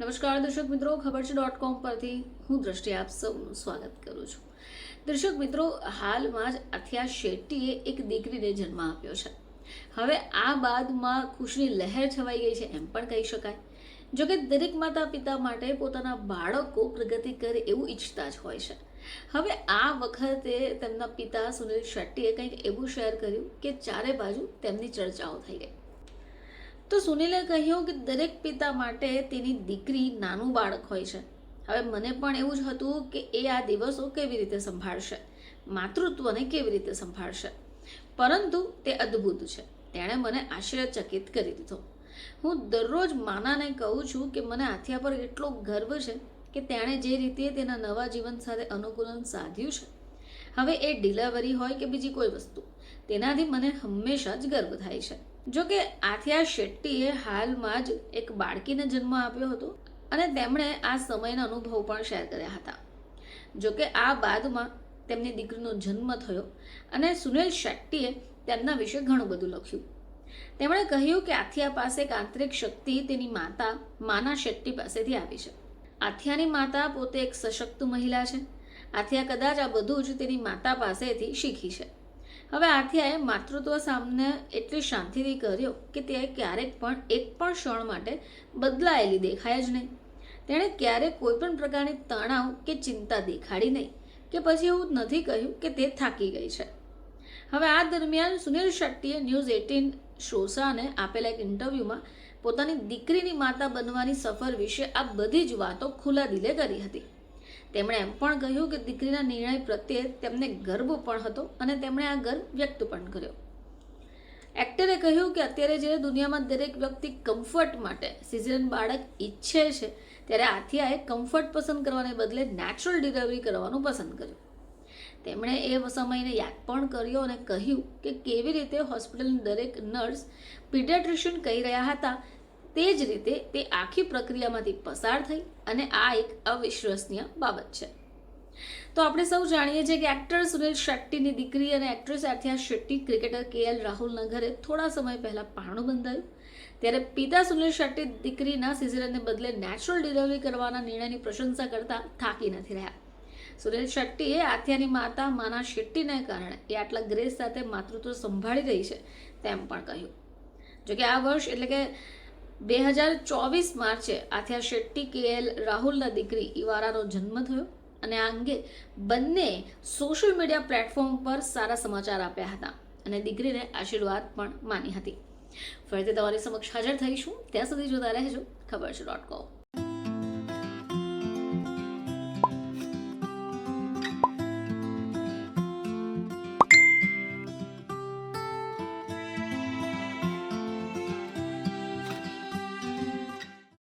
નમસ્કાર દર્શક મિત્રો, ખબર છે. ડોટ કોમ પરથી હું દ્રષ્ટિ આપ સૌનું સ્વાગત કરું છું. દર્શક મિત્રો, હાલમાં જ અથિયા શેટ્ટીએ એક દીકરીને જન્મ આપ્યો છે. હવે આ બાદમાં ખુશની લહેર છવાઈ ગઈ છે એમ પણ કહી શકાય. જોકે દરેક માતા પિતા માટે પોતાના બાળકો પ્રગતિ કરે એવું ઈચ્છતા જ હોય છે. હવે આ વખતે તેમના પિતા સુનિલ શેટ્ટીએ કંઈક એવું શેર કર્યું કે ચારે બાજુ તેમની ચર્ચાઓ થઈ ગઈ. તો સુનિલે કહ્યું કે દરેક પિતા માટે તેની દીકરી નાનું બાળક હોય છે. હવે મને પણ એવું જ હતું કે એ આ દિવસો કેવી રીતે સંભાળશે? માતૃત્વને કેવી રીતે સંભાળશે? પરંતુ તે અદ્ભુત છે. તેણે મને આશ્ચર્યચકિત કરી દીધો. હું દરરોજ માનાને કહું છું કે મને આથિયા પર એટલો ગર્વ છે કે તેણે જે રીતે તેના નવા જીવન સાથે અનુકૂલન સાધ્યું છે. હવે એ ડિલિવરી હોય કે બીજી કોઈ વસ્તુ. તેનાથી મને હંમેશા જ ગર્વ થાય છે. જો કે આથિયા શેટ્ટીએ હાલમાં જ એક બાળકીને જન્મ આપ્યો હતો અને તેમણે આ સમયના અનુભવ પણ શેર કર્યા હતા. જો કે આ બાદમાં તેમની દીકરીનો જન્મ થયો અને સુનિલ શેટ્ટીએ તેમના વિશે ઘણું બધું લખ્યું. તેમણે કહ્યું કે આથિયા પાસે એક આંતરિક શક્તિ તેની માતા, માના શેટ્ટી પાસેથી આવી છે. આથિયાની માતા પોતે એક સશક્ત મહિલા છે. આથિયા કદાચ આ બધું જ તેની માતા પાસેથી શીખી છે. હવે આથિયાએ માતૃત્વ સામને એટલી શાંતિથી કર્યો કે તે ક્યારેક પણ એક પણ ક્ષણ માટે બદલાયેલી દેખાય જ નહીં. તેણે ક્યારેક કોઈ પણ પ્રકારની તણાવ કે ચિંતા દેખાડી નહીં કે પછી એવું નથી કહ્યું કે તે થાકી ગઈ છે. હવે આ દરમિયાન સુનિલ શેટ્ટીએ ન્યૂઝ એટીન શોસાને આપેલા એક ઇન્ટરવ્યૂમાં પોતાની દીકરીની માતા બનવાની સફર વિશે આ બધી જ વાતો ખુલ્લા દિલે કરી હતી. તેમણે એમ પણ કહ્યું કે દીકરીના નિર્ણય પ્રત્યે તેમને ગર્વ પણ હતો અને તેમણે આ ગર્વ વ્યક્ત પણ કર્યો. એક્ટરે કહ્યું કે અત્યારે જ્યારે દુનિયામાં દરેક વ્યક્તિ કમ્ફર્ટ માટે સિઝન બાળક ઈચ્છે છે, ત્યારે આથિયાએ કમ્ફર્ટ પસંદ કરવાને બદલે નેચરલ ડિલિવરી કરવાનું પસંદ કર્યું. તેમણે એ સમયને યાદ પણ કર્યો અને કહ્યું કે કેવી રીતે હોસ્પિટલની દરેક નર્સ પીડિયાટ્રિશિયન કહી રહ્યા હતા તે જ રીતે તે આખી પ્રક્રિયામાંથી પસાર થઈ અને આ એક અવિશ્વસનીય બાબત છે. તો આપણે સૌ જાણીએ છીએ કે એક્ટર સુનિલ શેટ્ટીની દીકરી અને actress Athiya Shetty cricketer K L રાહુલના ઘરે થોડા સમય પહેલાં પારણું બંધાયું. ત્યારે પિતા સુનિલ શેટ્ટી દીકરીના સિઝરનને બદલે નેચરલ ડિલિવરી કરવાના નિર્ણયની પ્રશંસા કરતા થાકી નથી રહ્યા. સુનિલ શેટ્ટીએ આથિયાની માતા માના શેટ્ટીને કારણે એ આટલા ગ્રેસ સાથે માતૃત્વ સંભાળી રહી છે તેમ પણ કહ્યું. જોકે આ વર્ષ એટલે કે બે હજાર ચોવીસ માર્ચે આથિયા શેટ્ટી કે એલ રાહુલના દીકરી ઇવારાનો જન્મ થયો અને આ અંગે બંને સોશિયલ મીડિયા પ્લેટફોર્મ પર સારા સમાચાર આપ્યા હતા અને દીકરીને આશીર્વાદ પણ માની હતી. ફરીથી તમારી સમક્ષ હાજર થઈશું. ત્યાં સુધી જોતા રહેજો. ખબર છે ડોટ કોમ